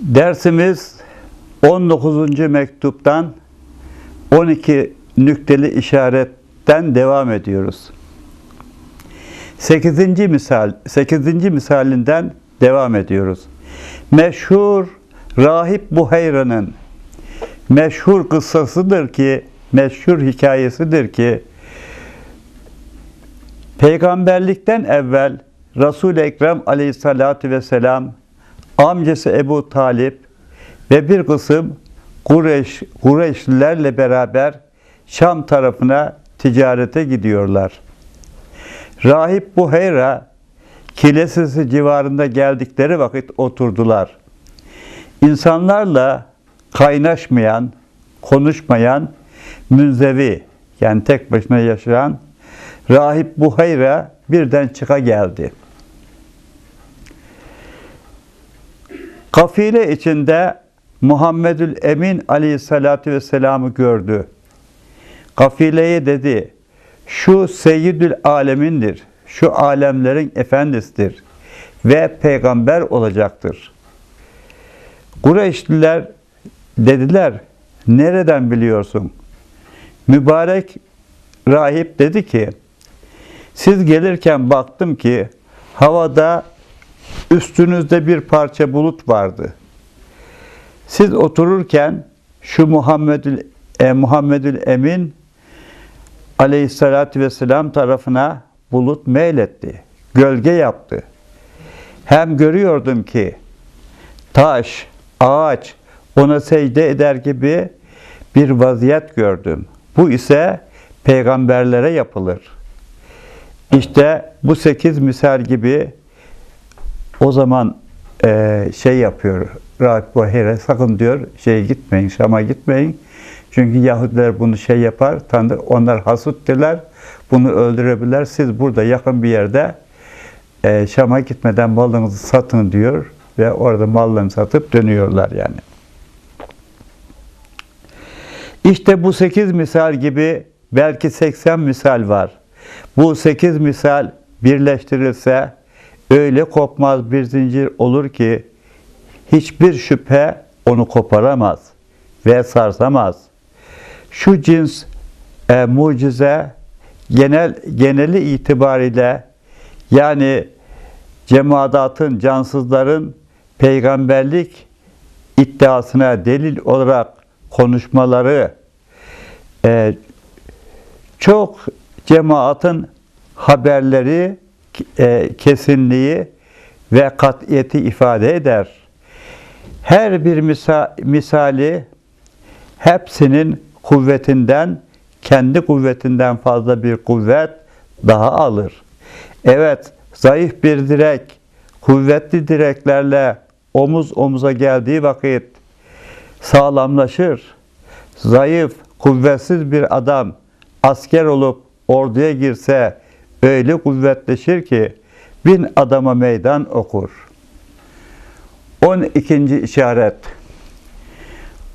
Dersimiz 19. mektuptan 12 nükteli işaretten devam ediyoruz. 8. misal 8. misalinden devam ediyoruz. Meşhur Rahip Buhayra'nın meşhur kıssasıdır ki, meşhur hikayesidir ki Peygamberlikten evvel Resul-i Ekrem aleyhissalatü vesselam amcası Ebu Talip ve bir kısım Kureyş, Kureyşlilerle beraber Şam tarafına ticarete gidiyorlar. Rahip Buheyra kilisesi civarında geldikleri vakit oturdular. İnsanlarla kaynaşmayan, konuşmayan, münzevi yani tek başına yaşayan Rahip Buheyra birden çıka geldi. Kafile içinde Muhammedül Emin aleyhissalatü vesselam'ı gördü. Kafileye dedi, şu seyyidül alemindir, şu alemlerin efendisidir ve peygamber olacaktır. Kureyşliler dediler, nereden biliyorsun? Mübarek rahip dedi ki, siz gelirken baktım ki havada üstünüzde bir parça bulut vardı. Siz otururken şu Muhammedül, e, Muhammedül Emin aleyhissalatü vesselam tarafına bulut meyletti. Gölge yaptı. Hem görüyordum ki taş, ağaç ona secde eder gibi bir vaziyet gördüm. Bu ise peygamberlere yapılır. İşte bu sekiz misal gibi o zaman e, şey yapıyor. Rahip Bahire sakın diyor şeye gitmeyin, Şam'a gitmeyin. Çünkü Yahudiler bunu şey yapar, tanrı, onlar hasuttirler, bunu öldürebilirler. Siz burada yakın bir yerde e, Şam'a gitmeden malınızı satın diyor ve orada mallarını satıp dönüyorlar yani. İşte bu sekiz misal gibi belki 80 misal var. Bu sekiz misal birleştirilse öyle kopmaz bir zincir olur ki hiçbir şüphe onu koparamaz ve sarsamaz. Şu cins e, mucize genel geneli itibariyle yani cemaatın, cansızların peygamberlik iddiasına delil olarak konuşmaları e, çok cemaatin haberleri e, kesinliği ve katiyeti ifade eder. Her bir misa misali hepsinin kuvvetinden, kendi kuvvetinden fazla bir kuvvet daha alır. Evet, zayıf bir direk, kuvvetli direklerle omuz omuza geldiği vakit sağlamlaşır. Zayıf, kuvvetsiz bir adam asker olup orduya girse öyle kuvvetleşir ki bin adama meydan okur. 12. işaret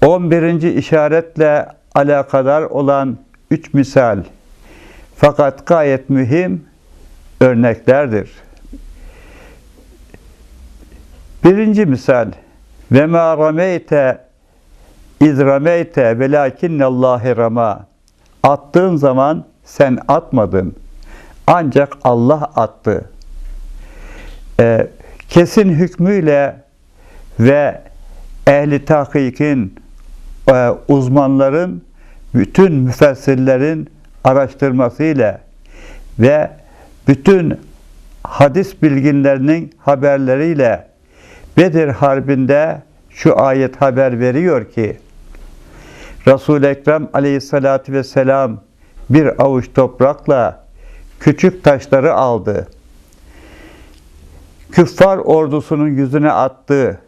11. işaretle alakadar olan üç misal fakat gayet mühim örneklerdir. Birinci misal ve ma rameyte iz rameyte velakinnallahi rama attığın zaman sen atmadın. Ancak Allah attı. Ee, kesin hükmüyle ve ehli tahkikin e, uzmanların bütün müfessirlerin araştırmasıyla ve bütün hadis bilginlerinin haberleriyle Bedir Harbi'nde şu ayet haber veriyor ki Resul-i Ekrem aleyhissalatü vesselam bir avuç toprakla küçük taşları aldı. Küffar ordusunun yüzüne attı.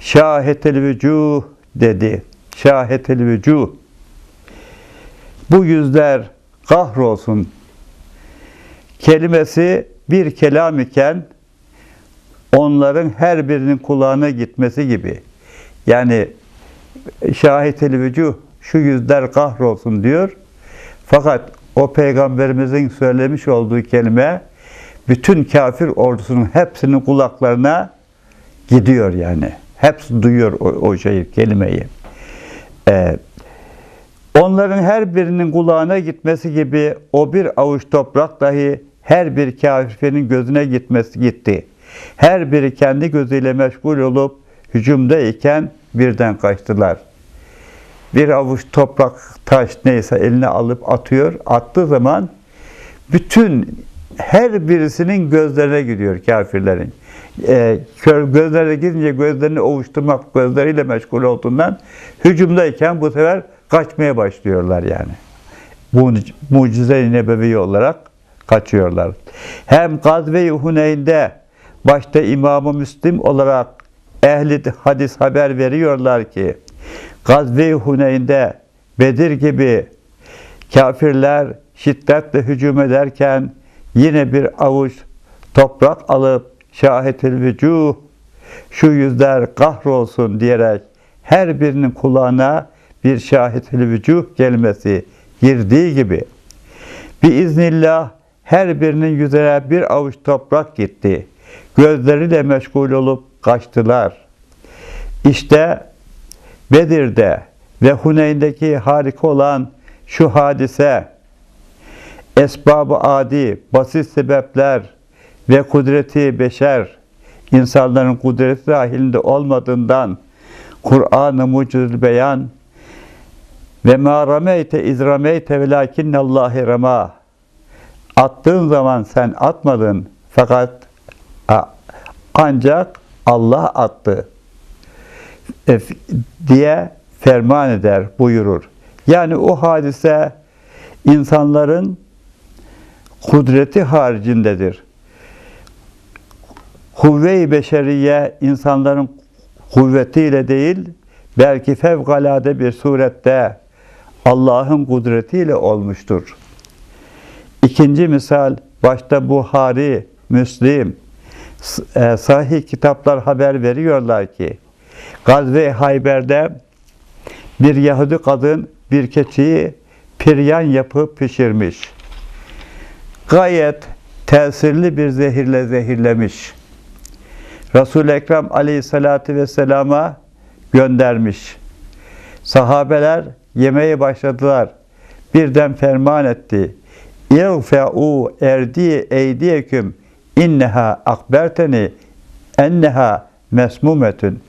Şahetel vücuh dedi. Şahetel vücuh. Bu yüzler kahrolsun. Kelimesi bir kelam iken onların her birinin kulağına gitmesi gibi. Yani şahitel vücuh şu yüzler kahrolsun diyor. Fakat o peygamberimizin söylemiş olduğu kelime bütün kafir ordusunun hepsinin kulaklarına gidiyor yani. Hepsi duyuyor o, o şeyi, kelimeyi. Ee, onların her birinin kulağına gitmesi gibi o bir avuç toprak dahi her bir kafirin gözüne gitmesi gitti. Her biri kendi gözüyle meşgul olup hücumdayken birden kaçtılar. Bir avuç toprak, taş neyse eline alıp atıyor. Attığı zaman bütün her birisinin gözlerine gidiyor kafirlerin. Ee, kör gözlerine gidince gözlerini ovuşturmak gözleriyle meşgul olduğundan hücumdayken bu sefer kaçmaya başlıyorlar yani. Bu mucize-i nebevi olarak kaçıyorlar. Hem Gazve-i Huneyn'de başta İmam-ı Müslim olarak ehli hadis haber veriyorlar ki Gazve-i Huneyn'de Bedir gibi kafirler şiddetle hücum ederken yine bir avuç toprak alıp şahitül vücuh şu yüzler kahrolsun diyerek her birinin kulağına bir şahitül vücuh gelmesi girdiği gibi biiznillah her birinin yüzüne bir avuç toprak gitti. Gözleriyle meşgul olup kaçtılar. İşte Bedir'de ve Huneyn'deki harika olan şu hadise esbabı adi, basit sebepler ve kudreti beşer insanların kudreti dahilinde olmadığından Kur'an-ı mucizül beyan ve ma rameyte iz rameyte velakinnallahi rama. Attığın zaman sen atmadın fakat ancak Allah attı diye ferman eder, buyurur. Yani o hadise insanların kudreti haricindedir. Kuvve-i beşeriye insanların kuvvetiyle değil, belki fevkalade bir surette Allah'ın kudretiyle olmuştur. İkinci misal, başta Buhari, Müslim, e, sahih kitaplar haber veriyorlar ki, Gazve-i Hayber'de bir Yahudi kadın bir keçiyi piryan yapıp pişirmiş. Gayet tesirli bir zehirle zehirlemiş. Resul-i Ekrem aleyhissalatü vesselama göndermiş. Sahabeler yemeye başladılar. Birden ferman etti. İğfe'u erdi eydiyeküm inneha akberteni enneha mesmumetün.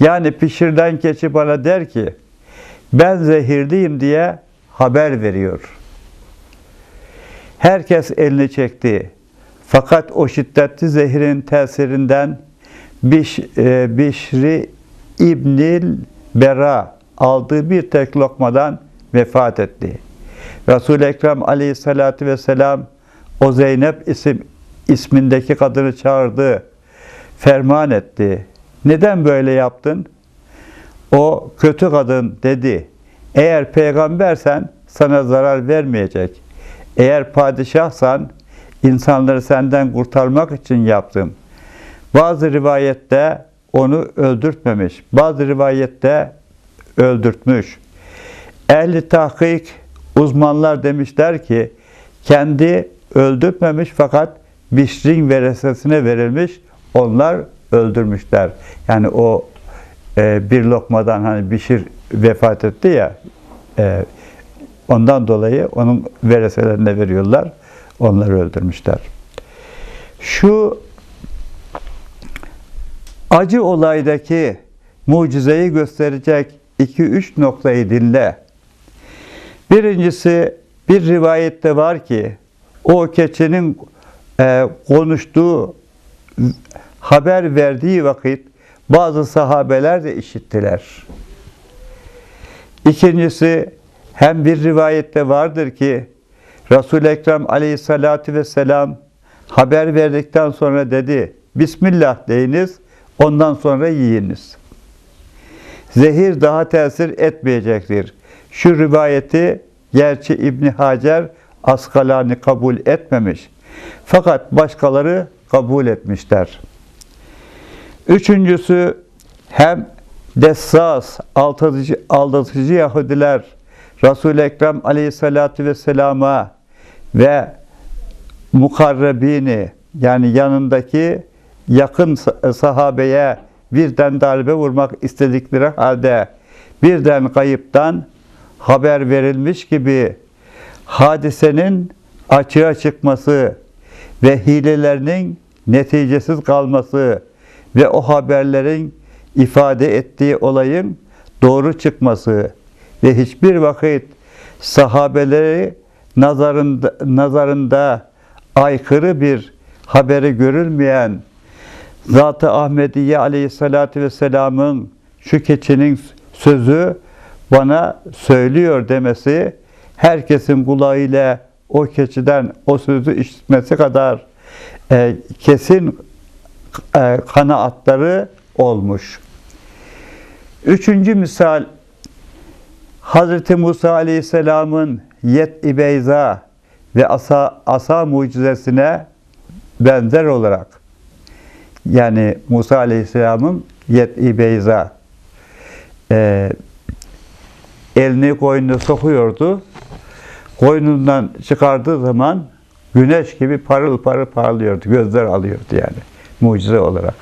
Yani pişirilen keçi bana der ki ben zehirliyim diye haber veriyor. Herkes elini çekti. Fakat o şiddetli zehrin tesirinden Biş, e, Bişri İbnil Bera aldığı bir tek lokmadan vefat etti. Resul-i Ekrem aleyhissalatü vesselam o Zeynep isim, ismindeki kadını çağırdı, ferman etti. Neden böyle yaptın? O kötü kadın dedi, eğer peygambersen sana zarar vermeyecek. Eğer padişahsan insanları senden kurtarmak için yaptım. Bazı rivayette onu öldürtmemiş. Bazı rivayette öldürtmüş. Ehli tahkik uzmanlar demişler ki kendi öldürtmemiş fakat Bişrin veresesine verilmiş. Onlar öldürmüşler. Yani o e, bir lokmadan hani Bişir vefat etti ya e, ondan dolayı onun vereselerine veriyorlar. Onları öldürmüşler. Şu acı olaydaki mucizeyi gösterecek iki üç noktayı dinle. Birincisi bir rivayette var ki o keçinin e, konuştuğu haber verdiği vakit bazı sahabeler de işittiler. İkincisi hem bir rivayette vardır ki Resul-i Ekrem aleyhissalatü vesselam haber verdikten sonra dedi Bismillah deyiniz ondan sonra yiyiniz. Zehir daha tesir etmeyecektir. Şu rivayeti gerçi İbni Hacer Askalani kabul etmemiş. Fakat başkaları kabul etmişler. Üçüncüsü hem dessas, aldatıcı, aldatıcı Yahudiler Resul-i Ekrem aleyhissalatü vesselama ve mukarrebini yani yanındaki yakın sahabeye birden darbe vurmak istedikleri halde birden kayıptan haber verilmiş gibi hadisenin açığa çıkması ve hilelerinin neticesiz kalması ve o haberlerin ifade ettiği olayın doğru çıkması ve hiçbir vakit sahabeleri nazarında, nazarında aykırı bir haberi görülmeyen Zat-ı Ahmediye Aleyhisselatü Vesselam'ın şu keçinin sözü bana söylüyor demesi herkesin kulağıyla o keçiden o sözü işitmesi kadar e, kesin kanaatları olmuş. Üçüncü misal Hazreti Musa Aleyhisselam'ın Yet-i Beyza ve asa, asa mucizesine benzer olarak yani Musa Aleyhisselam'ın Yet-i Beyza e, elini koynuna sokuyordu. Koynundan çıkardığı zaman güneş gibi parıl parıl parlıyordu. Gözler alıyordu yani mucize olarak.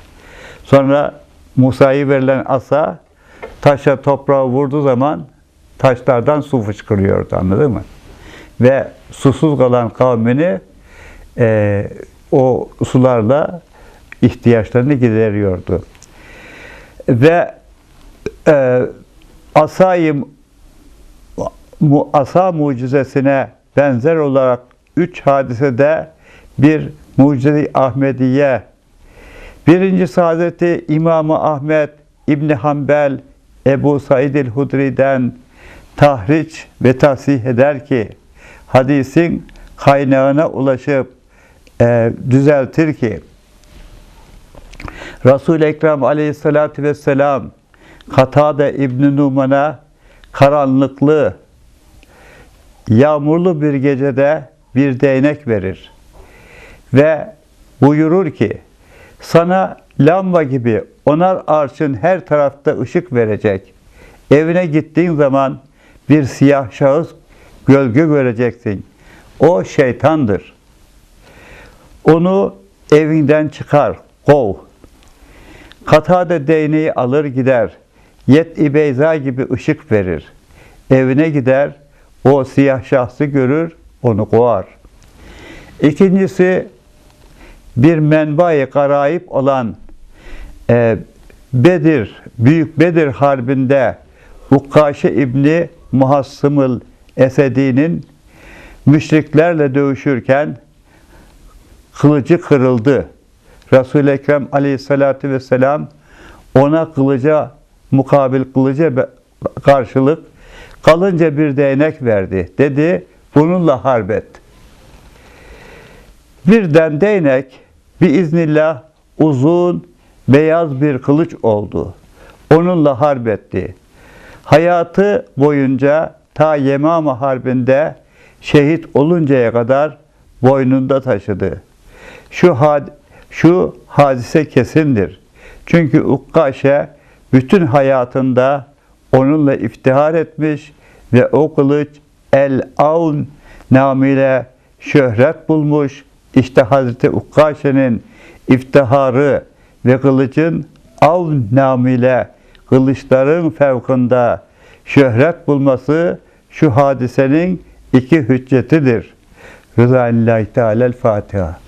Sonra Musa'yı verilen asa taşa toprağa vurduğu zaman taşlardan su fışkırıyordu anladın mı? Ve susuz kalan kavmini e, o sularla ihtiyaçlarını gideriyordu. Ve e, asayı mu, asa mucizesine benzer olarak üç hadisede bir mucize Ahmediye. Birincisi Hazreti İmam Ahmet İbni Hanbel Ebu Said el-Hudri'den tahriç ve tasih eder ki hadisin kaynağına ulaşıp e, düzeltir ki Resul-i Ekrem aleyhissalatü vesselam Katade İbn Numan'a karanlıklı yağmurlu bir gecede bir değnek verir ve buyurur ki sana lamba gibi onar arşın her tarafta ışık verecek. Evine gittiğin zaman bir siyah şahıs gölge göreceksin. O şeytandır. Onu evinden çıkar, kov. Katade değneği alır gider. Yet-i Beyza gibi ışık verir. Evine gider, o siyah şahsı görür, onu kovar. İkincisi, bir menba-i olan e, Bedir, Büyük Bedir Harbi'nde Ukkaşe İbni Muhassımıl Esedi'nin müşriklerle dövüşürken kılıcı kırıldı. Resul-i Ekrem aleyhissalatü vesselam ona kılıca mukabil kılıca karşılık kalınca bir değnek verdi. Dedi bununla harbet. Birden değnek biiznillah uzun beyaz bir kılıç oldu. Onunla harbetti. Hayatı boyunca ta Yemama Harbi'nde şehit oluncaya kadar boynunda taşıdı. Şu had şu hadise kesindir. Çünkü Ukkaşe bütün hayatında onunla iftihar etmiş ve o kılıç El-Avn namıyla şöhret bulmuş. İşte Hazreti Ukkaşe'nin iftiharı ve kılıcın Avn namıyla kılıçların fevkında şöhret bulması şu hadisenin iki hüccetidir. Rızanillahi Teala'l Fatiha.